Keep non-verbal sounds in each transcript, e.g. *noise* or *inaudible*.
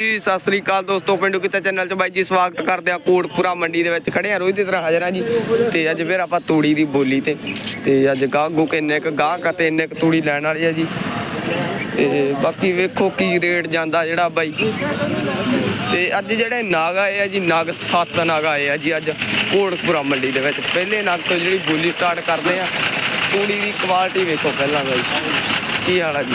ਜੀ, ਸਤਿ ਸ੍ਰੀ ਅਕਾਲ ਦੋਸਤੋ, ਪਿੰਡੂ ਕਿਤਾ ਚੈਨਲ 'ਚ ਬਾਈ ਜੀ, ਸਵਾਗਤ ਕਰਦੇ ਆ ਕੋਟਪੁਰਾ ਮੰਡੀ ਦੇ ਵਿੱਚ ਖੜੇ ਆ ਰੋਜ਼ ਦੀ ਤਰ੍ਹਾਂ ਹਾਜ਼ਰ ਆ ਜੀ। ਤੇ ਅੱਜ ਫਿਰ ਆਪਾਂ ਤੂੜੀ ਦੀ ਬੋਲੀ ਤੇ ਤੇ ਅੱਜ ਗਾਹਗੂ ਕਿੰਨੇ ਕ ਗਾਹਕ ਅਤੇ ਇੰਨੇ ਕ ਤੂੜੀ ਲੈਣ ਵਾਲੀ ਆ ਜੀ। ਤੇ ਬਾਕੀ ਵੇਖੋ ਕੀ ਰੇਟ ਜਾਂਦਾ ਜਿਹੜਾ ਬਾਈ। ਤੇ ਅੱਜ ਜਿਹੜੇ ਨਾਗ ਆਏ ਆ ਜੀ, ਨਾਗ ਸੱਤ ਨਾਗ ਆਏ ਆ ਜੀ ਅੱਜ ਕੋਟਪੁਰਾ ਮੰਡੀ ਦੇ ਵਿੱਚ। ਪਹਿਲੇ ਨਾਗ ਤੋਂ ਜਿਹੜੀ ਬੋਲੀ ਸਟਾਰਟ ਕਰਦੇ ਆ, ਤੂੜੀ ਦੀ ਕੁਆਲਿਟੀ ਵੇਖੋ ਪਹਿਲਾਂ ਬਾਈ। ਕੀ ਹਾਲ ਆ ਜੀ?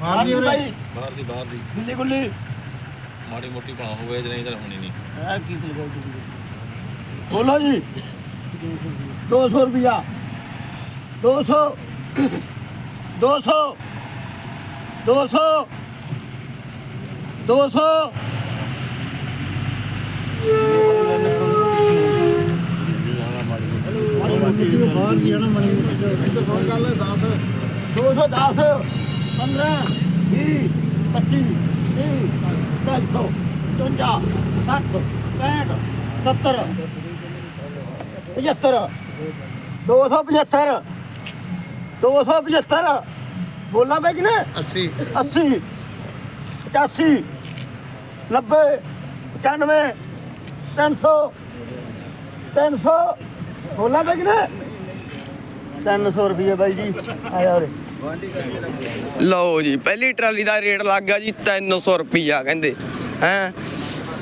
ਬਾਹਰ ਦੀ ਭਾਈ ਬਾਹਰ ਦੀ ਬਾਹਰ ਦੀ। ਗੁੱਲੀ ਗੁੱਲੀ। ਮਾੜੀ ਮੋਟੀ ਭਾਅ ਹੋਵੇ ਜੇ ਨਹੀਂ ਤਾਂ ਹੋਣੀ ਨਹੀਂ। ਇਹ ਕੀ ਲਗਾਈ ਬੋਲੋ ਜੀ। 200 ਰੁਪਿਆ 200 200 200 200 ਬਾਹਰ ਦੀ ਨਾ ਮਣੀ ਇੱਧਰ ਫੋਨ ਕਰ ਲੈ 10 210 ਪੰਦਰਾਂ ਵੀਹ ਪੱਚੀ 15 20 25 30 250 50 60 65 70 75 275 275 ਬੋਲਾਂ ਬੈ ਕਿ ਨਾ 80 80 85 90 95 300 300 ਬੋਲਾਂ ਬੈ ਕਿ ਨਾ 300 ਰੁਪਏ ਬਾਈ ਜੀ ਆਇਆ ਉਰੇ ਲਓ ਜੀ, ਪਹਿਲੀ ਟਰਾਲੀ ਦਾ ਰੇਟ ਲੱਗ ਗਿਆ ਜੀ 300 ਰੁਪਿਆ ਕਹਿੰਦੇ, ਹੈ?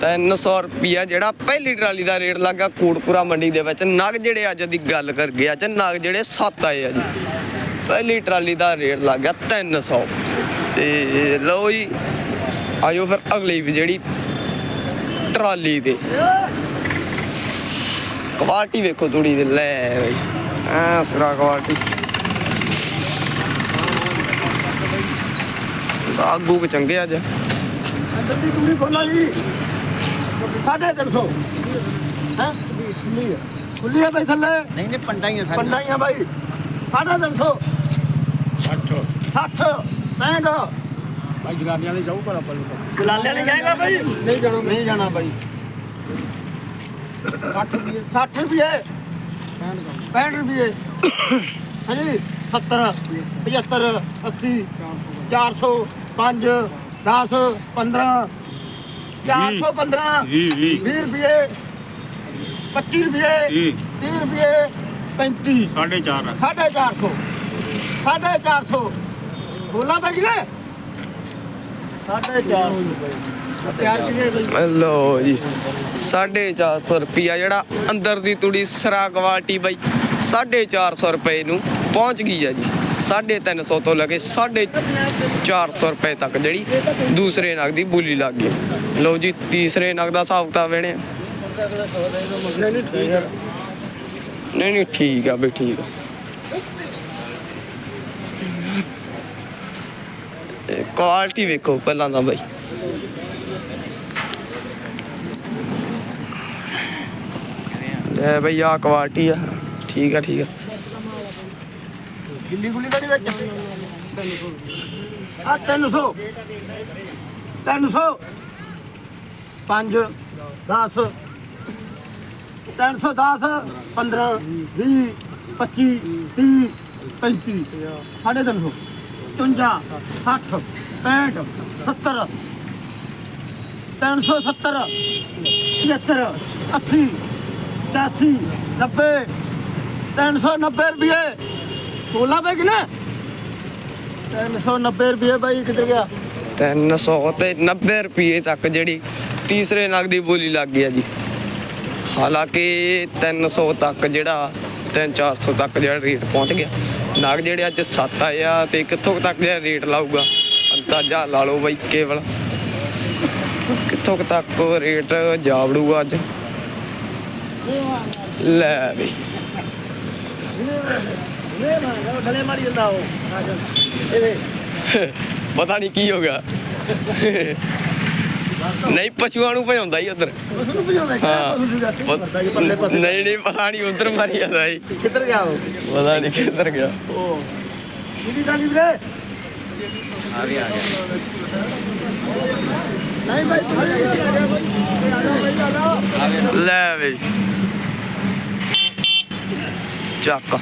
300 ਰੁਪਿਆ ਜਿਹੜਾ ਪਹਿਲੀ ਟਰਾਲੀ ਦਾ ਰੇਟ ਲੱਗਾ ਕੋਟਪੁਰਾ ਮੰਡੀ ਦੇ ਵਿੱਚ। ਨਗ ਜਿਹੜੇ ਅੱਜ ਦੀ ਗੱਲ ਕਰ ਗਿਆ ਚ ਨਗ ਜਿਹੜੇ ਸੱਤ ਆਏ ਆ ਜੀ। ਪਹਿਲੀ ਟਰਾਲੀ ਦਾ ਰੇਟ ਲੱਗ 300 ਤੇ ਲਓ ਜੀ ਆਜੋ ਫਿਰ ਅਗਲੀ ਜਿਹੜੀ ਟਰਾਲੀ ਦੇ ਕੁਆਲਿਟੀ ਵੇਖੋ ਥੋੜੀ ਦੇ ਲੈ ਬਈ ਆ ਸਰਾ ਕੁਆਲਿਟੀ ਆਗੂ ਕਿ ਚੰਗੇ ਅੱਜ। ਅੰਦਰ ਦੀ ਕੁੜੀ ਬੋਲਾ ਜੀ ਹੈ? ਖੁੱਲੀ ਹੈ ਖੁੱਲੀ ਹੈ ਭਾਈ ਥੱਲੇ। ਨਹੀਂ ਨਹੀਂ ਪੰਡਾਂ ਹੀ ਆ ਸਾਰੀਆਂ। ਪੰਡਾ ਹੀ ਆ ਭਾਈ ਸਾਢੇ ਤਿੰਨ ਸੌ। 60 60 65 ਭਾਈ ਜਗਾੜੀਆਂ ਵਾਲੇ ਜਾਊ ਪਰ ਆਪਾਂ ਨੂੰ। ਜਲਾਲਿਆਂ ਨਹੀਂ ਜਾਏਗਾ ਭਾਈ ਨਹੀਂ ਜਾਣਾ। ਨਹੀਂ ਜਾਣਾ ਭਾਈ 60 ਰੁਪਏ। 65 ਰੁਪਏ। ਹਾਂਜੀ 70 75 80 400 5 10 15 415 20 ਰੁਪਏ 25 ਰੁਪਏ 30 ਰੁਪਏ 35 ਸਾਢੇ 4 ਸਾਢੇ 400 ਸਾਢੇ 400 ਬੋਲਾਂ ਭਾਈ ਨੇ? ਸਾਢੇ 400 ਤਿਆਰ ਕੀਏ ਭਾਈ? ਲਓ ਜੀ 450 ਰੁਪਿਆ ਜਿਹੜਾ ਅੰਦਰ ਦੀ ਤੂੜੀ ਸਰਾ ਕੁਆਲਿਟੀ ਬਾਈ 450 ਰੁਪਏ ਨੂੰ ਪਹੁੰਚ ਗਈ ਆ ਜੀ। 350 ਤੋਂ ਲੈ ਕੇ 450 ਰੁਪਏ ਤੱਕ ਜਿਹੜੀ ਦੂਸਰੇ ਨਗ ਦੀ ਬੋਲੀ ਲੱਗ ਗਈ। ਲਓ ਜੀ, ਤੀਸਰੇ ਨਗ ਦਾ ਹਿਸਾਬ ਕਿਤਾਬ ਵੇਣੇ। ਨਹੀਂ ਨਹੀਂ, ਠੀਕ ਆ ਬਈ, ਠੀਕ ਆ। ਕੁਆਲਿਟੀ ਵੇਖੋ ਪਹਿਲਾਂ ਦਾ ਬਾਈ। ਲੈ ਬਈ ਆ ਕੁਆਲਿਟੀ ਆ। ਠੀਕ ਆ ਠੀਕ ਆ। ਗਿੱਲੀ ਗੁੱਲੀ ਦਾ ਨਹੀਂ ਵਿੱਚ? ਆ 300 300 5 10 310 15 20 25 30 35 ਸਾਢੇ 300 54 60 65 70 370 75 80 85 90 390 ਰੁਪਏ। ਤੋਲਾ ਪੈ ਕਿਨੇ 390 ਰੁਪਏ ਬਾਈ ਕਿੱਧਰ ਗਿਆ? 300 ਤੇ 90 ਰੁਪਏ ਤੱਕ ਜਿਹੜੀ ਤੀਸਰੇ ਨਗ ਦੀ ਬੋਲੀ ਲੱਗ ਗਈ ਆ ਜੀ। ਹਾਲਾਂਕਿ 300 ਤੱਕ ਜਿਹੜਾ 3-400 ਤੱਕ ਜਿਹੜਾ ਰੇਟ ਪਹੁੰਚ ਗਿਆ। ਨਗ ਜਿਹੜੇ ਅੱਜ 7 ਆਏ ਤੇ ਕਿੱਥੋਂ ਕੁ ਤੱਕ ਜਿਹੜਾ ਰੇਟ ਲਾਊਗਾ? ਅੰਦਾਜ਼ਾ ਲਾ ਲਓ ਬਾਈ ਕੇਵਲ। ਕਿੱਥੋਂ ਕੁ ਤੱਕ ਰੇਟ ਜਾਵੜੂਗਾ ਅੱਜ? ਲੈ ਬਈ ਗਲੇ ਮਾਰੀ ਜਾਂਦਾ ਉਹ ਇਹਦੇ ਪਤਾ ਨਹੀਂ ਕੀ ਹੋ ਗਿਆ। *laughs* ਨਹੀਂ ਪਸ਼ੂਆਂ ਨੂੰ ਭਜਾਉਂਦਾ ਹੀ ਉਧਰ। ਉਸ ਨੂੰ ਭਜਾਉਂਦਾ ਹਾਂ। ਪੱਲੇ ਪਾਸੇ ਨਹੀਂ ਨਹੀਂ ਪਤਾ ਨਹੀਂ ਉਧਰ ਮਾਰੀ ਜਾਂਦਾ ਜੀ। ਕਿੱਧਰ ਗਿਆ ਉਹ? ਪਤਾ ਨਹੀਂ ਕਿੱਧਰ ਗਿਆ। ਉਹ ਕਿਹਦੀ ਗੱਲ ਵੀਰੇ? ਆ ਵੀ ਆ ਗਿਆ। ਨਹੀਂ ਭਾਈ ਲੈ ਵੇ। ਚੱਕ।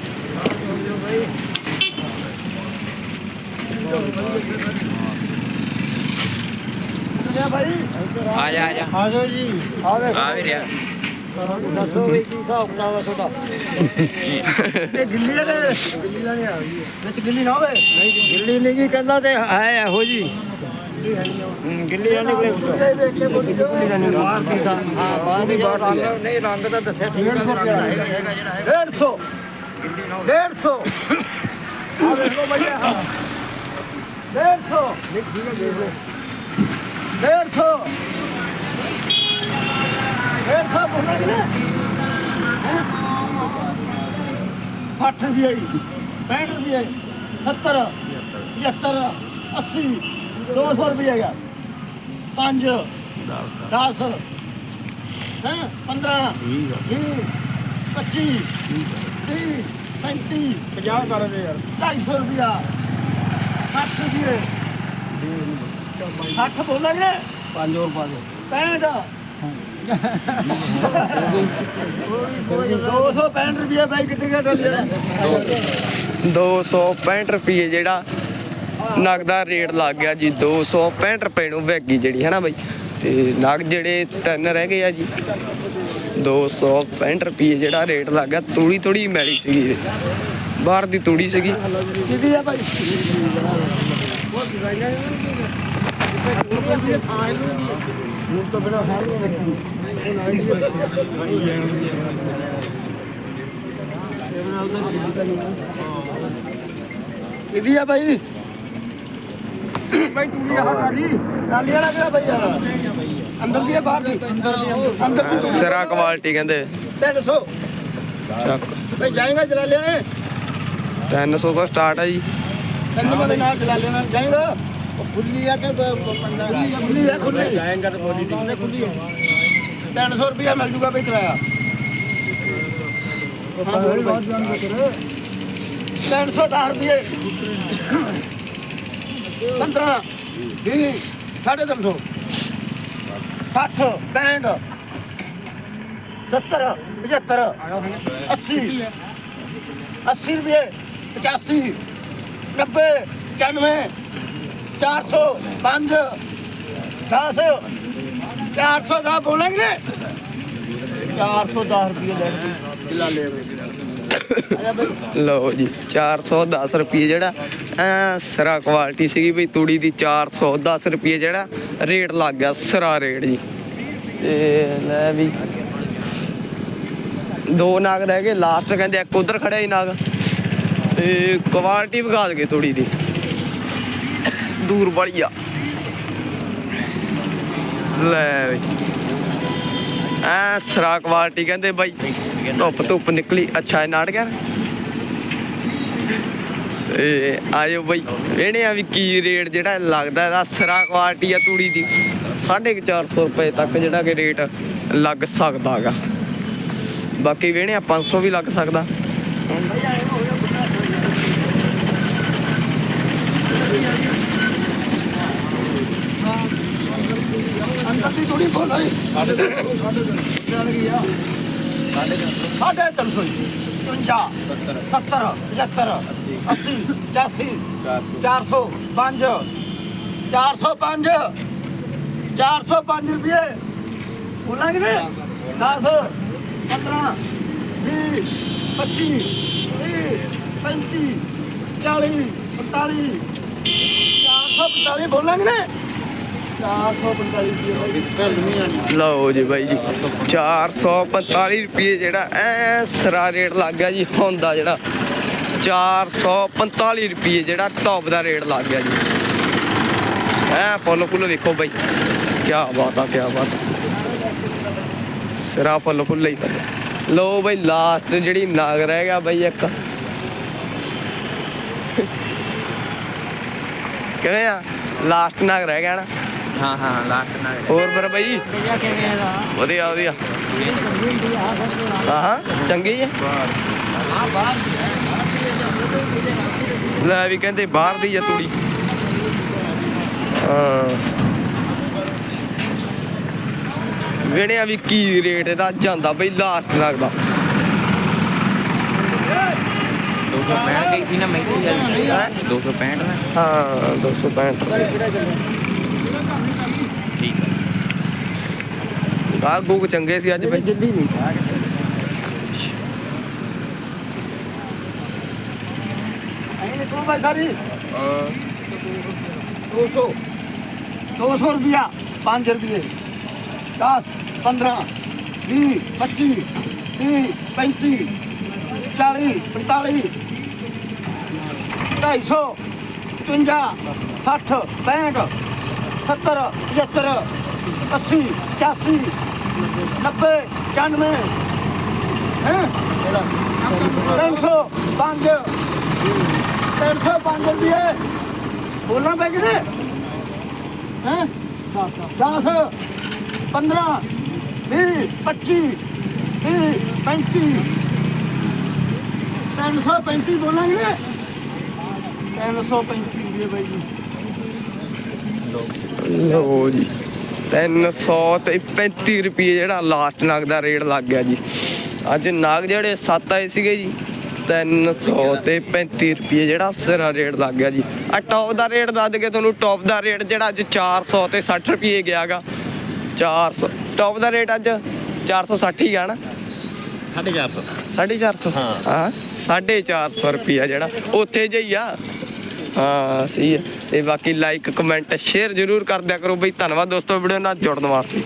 ਆ ਜਾ ਆ ਜਾ। ਆ ਜਾਓ ਜੀ ਆ ਵੇ ਆ ਵੀ ਰਿਹਾ। ਦੱਸੋ ਵੀ ਕੀ ਹਿਸਾਬ ਕਿਤਾਬ ਆ ਤੁਹਾਡਾ? ਇਹ ਗਿੱਲੀ ਤੇ ਗਿੱਲੀ ਨਾਲ ਨਹੀਂ ਆ ਗਈ ਵਿੱਚ ਗਿੱਲੀ ਨਾ ਹੋਵੇ? ਨਹੀਂ ਗਿੱਲੀ ਨਹੀਂ ਜੀ ਕਹਿੰਦਾ ਤੇ ਹੈ ਇਹੋ ਜੀ। ਗਿੱਲੀ ਦੀ ਸਾ ਹਾਂ ਬਾਹਰ ਦੀ ਨਹੀਂ ਰੰਗ ਤਾਂ ਦੱਸਿਆ ਠੀਕ ਹੈ 150 150 ਆ ਵੇਖ ਲਓ ਭਈਆ ਹਾਂ 150 ਠੀਕ ਹੈ ਦੇਖ ਲਓ 150 ਫੇਰ ਸਾ ਬੋਲਣਾ ਕਿ ਨਾ 60 ਰੁਪਏ 65 ਰੁਪਏ 70 75 80 200 ਰੁਪਏ ਗਿਆ 5 10 ਹੈ? 15 20 25 30 35 50 ਕਰ ਦੇ ਯਾਰ। 250 ਰੁਪਿਆ 60 ਰੁਪਏ 60 ਬੋਲਾਂਗੇ 5 ਹੋਰ ਪਾ ਦੇ 65 265 ਰੁਪਏ ਬਾਈ ਕਿੱਥੇ ਗਿਆ ਡਲਿਆ 265 ਰੁਪਏ ਜਿਹੜਾ ਨਗਦਾ ਰੇਟ ਲੱਗ ਗਿਆ ਜੀ। 265 ਰੁਪਏ ਨੂੰ ਵੈਗੀ ਜਿਹੜੀ ਹੈ ਨਾ ਬਾਈ? ਤੇ ਨਗ ਜਿਹੜੇ ਤਿੰਨ ਰਹਿ ਗਏ ਆ ਜੀ। 265 ਰੁਪਏ ਜਿਹੜਾ ਰੇਟ ਲੱਗ ਗਿਆ, ਤੂੜੀ ਥੋੜੀ ਮੈਲੀ ਸੀਗੀ ਬਾਹਰ ਦੀ ਤੂੜੀ ਸੀਗੀ। ਕਿਹਦੀ ਆ ਭਾਈ? ਕਿਹਦੀ ਆ ਬਾਈ ਬਾਈ ਤੂੜੀ ਆ ਕਾਲੀ ਕਾਲੀ ਵਾਲਾ ਕਿਹੜਾ ਬਾਈ ਯਾਰ ਅੰਦਰ ਦੀ ਆ ਬਾਹਰ ਦੀ। ਅੰਦਰ ਦੀ ਤੂੜੀ ਸਿਰਾ ਕੁਆਲਿਟੀ ਕਹਿੰਦੇ। 300 ਚੱਕ। ਭਾਈ ਜਾਏਗਾ ਜਲਾਲਿਆ ਨੇ? 300 ਤੋਂ ਸਟਾਰਟ ਹੈ ਜੀ। ਤਿੰਨ ਬੰਦੇ ਨਾਲ ਜਲਾਲਿਆ ਨਾਲ ਜਾਏਗਾ? ਖੁੱਲੀ ਆ ਕਿ ਪੰਡਾ ਖੁੱਲੀ ਆ ਖੁੱਲੀ ਜਾਏਗਾ ਤੇ ਬੋਲੀ ਦੀ। ਖੁੱਲੀ ਆ। 300 ਰੁਪਇਆ ਮਿਲ ਜੂਗਾ ਬਈ ਕਿਰਾਇਆ। ਹਾਂ ਬੋਲ ਬਾਤ ਜਾਣ ਦੇ ਤੇਰੇ 310 ਰੁਪਏ। 15 20 350 60 65 70 75 80 80 ਰੁਪਏ 85 90 95 400 5 10 400 ਦਾ ਬੋਲਾਂਗੇ। 410 ਰੁਪਏ ਲੈ ਕੇ ਚਲਾ ਲੈ ਲਓ ਜੀ 410 ਰੁਪਏ ਜਿਹੜਾ, ਐ ਸਿਰਾ ਕੁਆਲਿਟੀ ਸੀਗੀ ਬਈ ਤੂੜੀ ਦੀ 410 ਰੁਪਏ ਜਿਹੜਾ, ਰੇਟ ਲੱਗ ਗਿਆ ਸਰਾ ਰੇਟ ਜੀ। ਤੇ ਲੈ ਵੀ, ਦੋ ਨਾਗ ਰਹਿ ਗਏ ਲਾਸਟ ਕਹਿੰਦੇ ਇੱਕ ਉਧਰ ਖੜਿਆ ਹੀ ਨਾਗ। ਤੇ ਕੁਆਲਿਟੀ ਵਿਖਾ ਦਗੇ ਤੂੜੀ ਦੀ। ਦੂਰ ਬੜੀ ਆ ਲੈ ਐ ਸਿਰਾ ਕੁਆਲਿਟੀ ਕਹਿੰਦੇ ਬਾਈ। ਧੁੱਪ ਧੁੱਪ ਨਿਕਲੀ। ਅੱਛਾ ਇਹ ਨਾੜ ਗਿਆ ਤੇ ਆਜੋ ਬਈ। ਇਹਨੇ ਆ ਵੀ ਕੀ ਰੇਟ ਜਿਹੜਾ ਲੱਗਦਾ ਇਹਦਾ ਸਿਰਾ ਕੁਆਲਿਟੀ ਆ ਤੂੜੀ ਦੀ। 450 ਰੁਪਏ ਤੱਕ ਜਿਹੜਾ ਕਿ ਰੇਟ ਲੱਗ ਸਕਦਾ ਹੈਗਾ। ਬਾਕੀ ਵੇਣੇ ਆ 500 ਵੀ ਲੱਗ ਸਕਦਾ। ਅੰਦਰ ਦੀ ਥੋੜੀ ਬੋਲਾਈ ਚੱਲ ਗਈ ਆ। ਸਾਢੇ ਤਿੰਨ ਸੌ 55 70 75 80 85 405 405 405 ਰੁਪਏ। ਬੋਲਾਂਗੇ ਨੇ 10 15 20 25 30 35 40 45 445 ਬੋਲਾਂਗੇ ਨੇ ਲਓ ਜੀ ਬਾਈ ਜੀ 445 ਰੁਪਏ ਜਿਹੜਾ, ਐ ਸਰਾ ਰੇਟ ਲੱਗ ਗਿਆ ਜੀ ਹੁੰਦਾ ਜਿਹੜਾ। 445 ਰੁਪਏ ਜਿਹੜਾ ਟੌਪ ਦਾ ਰੇਟ ਲੱਗ ਗਿਆ ਜੀ। ਐ ਫੁੱਲ ਫੁੱਲ ਵੇਖੋ ਬਾਈ ਕੀ ਬਾਤ ਆ ਕੀ ਬਾਤ ਸਿਰਾ ਫੁੱਲ ਫੁੱਲ ਹੀ ਲਓ ਬਾਈ ਲਾਸਟ ਜਿਹੜੀ ਨਾਗ ਰਹਿ ਗਿਆ ਬਾਈ ਇੱਕ। ਕਿਵੇਂ ਆ? ਲਾਸਟ ਨਾਗ ਰਹਿ ਗਿਆ ਨਾ। ਹਾਂ ਹਾਂ ਲਾਸਟ ਨਾਲ ਹੋਰ ਫਿਰ ਬਾਈ? ਭਈਆ ਕਿਵੇਂ ਦਾ ਵਧੀਆ ਵਧੀਆ। ਹਾਂ ਹਾਂ। ਚੰਗੀ ਹੈ ਹਾਂ ਬਾਹਰ ਲੈ ਵੀ ਕਹਿੰਦੇ ਬਾਹਰ ਦੀ ਆ ਤੂੜੀ। ਹਾਂ। ਵੇਣਿਆ ਵੀ ਕੀ ਰੇਟ ਇਹਦਾ ਜਾਂਦਾ ਬਈ ਲਾਸਟ ਲੱਗਦਾ। 265 ਗਈ ਸੀ ਨਾ ਮੈਥੀ ਵਾਲੀ। ਹੈਂ? 265 ਨਾ ਹਾਂ 265 ਠੀਕ ਹੈ ਬਾਗ ਬੂਗ ਚੰਗੇ ਸੀ ਅੱਜ ਬਈ। ਜਿੱਦੀ ਨਹੀਂ। ਇਹ ਕੋ ਬਈ ਸਾਰੀ। 200 200 ਰੁਪਿਆ 5 ਰੁਪਏ 10 15 20 25 30 35 40 90 95 ਹੈ 300 5 305 ਰੁਪਏ ਬੋਲਾਂ ਪੈ ਕਿਤੇ ਹੈ 10 15 20 25 30 35 335 ਬੋਲਾਂਗੇ 335 ਰੁਪਏ ਬਾਈ ਜੀ ਲੋ ਜੀ 300 ਤੇ 35 ਰੁਪਏ ਜਿਹੜਾ ਲਾਸਟ ਨਾਗ ਦਾ ਰੇਟ ਲੱਗ ਗਿਆ ਜੀ। ਅੱਜ ਨਾਗ ਜਿਹੜੇ 7 ਆਏ ਸੀਗੇ ਜੀ 300 ਤੇ 35 ਰੁਪਏ ਜਿਹੜਾ ਸਿਰਾ ਰੇਟ ਲੱਗ ਗਿਆ ਜੀ। ਆ ਟੌਪ ਦਾ ਰੇਟ ਦੱਸ ਕੇ ਤੁਹਾਨੂੰ ਟੌਪ ਦਾ ਰੇਟ ਜਿਹੜਾ ਅੱਜ 400 ਤੇ 60 ਰੁਪਏ ਗਿਆਗਾ। 400 ਟੌਪ ਦਾ ਰੇਟ ਅੱਜ 460 ਹੀ ਆ ਨਾ? 450 450 ਹਾਂ। ਹਾਂ 450 ਰੁਪਿਆ ਜਿਹੜਾ। ਉੱਥੇ ਜਿਹੀ ਆ। ਹਾਂ, ਸਹੀ ਹੈ। ਤੇ ਬਾਕੀ ਲਾਈਕ ਕਮੈਂਟ ਸ਼ੇਅਰ ਜ਼ਰੂਰ ਕਰ ਦਿਆ ਕਰੋ ਬਈ। ਧੰਨਵਾਦ ਦੋਸਤੋ ਵੀਡੀਓ ਨਾਲ ਜੁੜਨ ਵਾਸਤੇ।